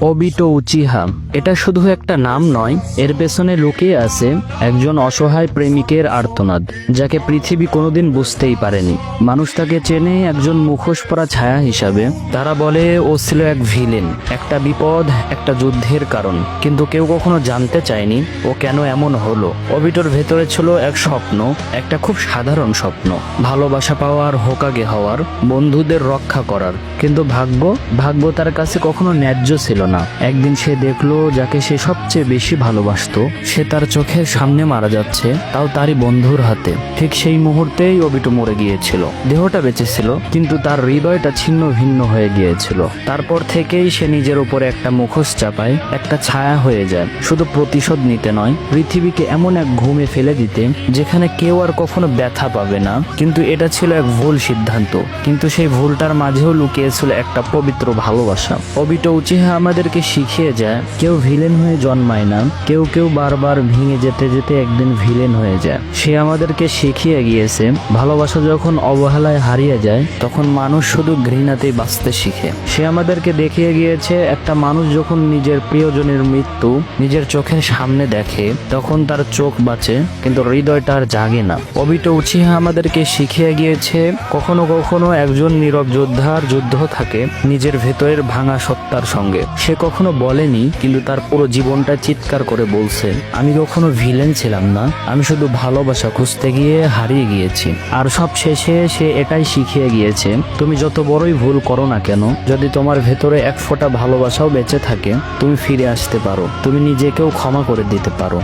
অবিটো Uchiha. এটা শুধু একটা নাম নয়, এর পেছনে লুকিয়ে আছে একজন অসহায় প্রেমিকের আর্তনাদ, যাকে পৃথিবী কোনোদিন বুঝতেই পারেনি। মানুষ তাকে চেনে একজন মুখোশ পরা ছায়া হিসাবে। তারা বলে, ও ছিল এক ভিলেন, একটা বিপদ, একটা যুদ্ধের কারণ। কিন্তু কেউ কখনো জানতে চায়নি, ও কেন এমন হলো। অবিটোর ভেতরে ছিল এক স্বপ্ন, একটা খুব সাধারণ স্বপ্ন। ভালোবাসা পাওয়ার, হোকাগে হওয়ার, বন্ধুদের রক্ষা করার। কিন্তু ভাগ্য ভাগ্য তার কাছে কখনো ন্যায্য ছিল না। একদিন সে দেখল যাকে সে সবচেয়ে বেশি ভালোবাসতো। সে তার চোখের সামনে মারা যাচ্ছে, তাও তারই বন্ধুর হাতে। ঠিক সেই মুহূর্তেই অবিটো মরে গিয়েছিল। দেহটা বেঁচে ছিল কিন্তু তার হৃদয়টা ছিন্ন ভিন্ন হয়ে গিয়েছিল। তারপর থেকেই সে নিজের উপরে একটা মুখোশ চাপায়, একটা ছায়া হয়ে যায়। শুধু প্রতিশোধ নিতে নয়, পৃথিবীকে এমন এক ঘুমে ফেলে দিতে, যেখানে কেউ আর কখনো ব্যথা পাবে না। কিন্তু এটা ছিল এক ভুল সিদ্ধান্ত। কিন্তু সেই ভুলটার মাঝেও লুকিয়েছিল একটা পবিত্র ভালোবাসা। অবিটো উচিহা আমাদেরকে শিখিয়ে যায়, কেউ ভিলেন হয়ে জন্মায় না, কেউ কেউ বারবার ভেঙে যেতে যেতে একদিন ভিলেন হয়ে যায়। সে আমাদেরকে শিখিয়ে গিয়েছে, ভালোবাসা যখন অবহেলায় হারিয়ে যায়, তখন মানুষ শুধু ঘৃণাতেই বাঁচতে শিখে। সে আমাদেরকে দেখিয়ে গিয়েছে, একটা মানুষ যখন নিজের প্রিয়জনের মৃত্যু নিজের চোখের সামনে দেখে, তখন তার চোখ বাঁচে, কিন্তু হৃদয়টা আর জাগে না। অবিটো উচিহা আমাদেরকে শিখিয়ে গিয়েছে, কখনো কখনো একজন নীরব যোদ্ধার যুদ্ধ থাকে, নিজের ভেতরের ভাঙা সত্তার সঙ্গে। সে কখনো বলেনি, কিন্তু তার পুরো জীবনটা চিৎকার করে বলছে, আমি কখনো ভিলেন ছিলাম না, আমি শুধু ভালোবাসা খুঁজতে গিয়ে হারিয়ে গিয়েছি। আর সব শেষে সে এটাই শিখিয়ে গিয়েছে, তুমি যত বড়ই ভুল করো না কেন, যদি তোমার ভেতরে এক ফোঁটা ভালোবাসাও বেঁচে থাকে, তুমি ফিরে আসতে পারো, তুমি নিজেকেও ক্ষমা করে দিতে পারো।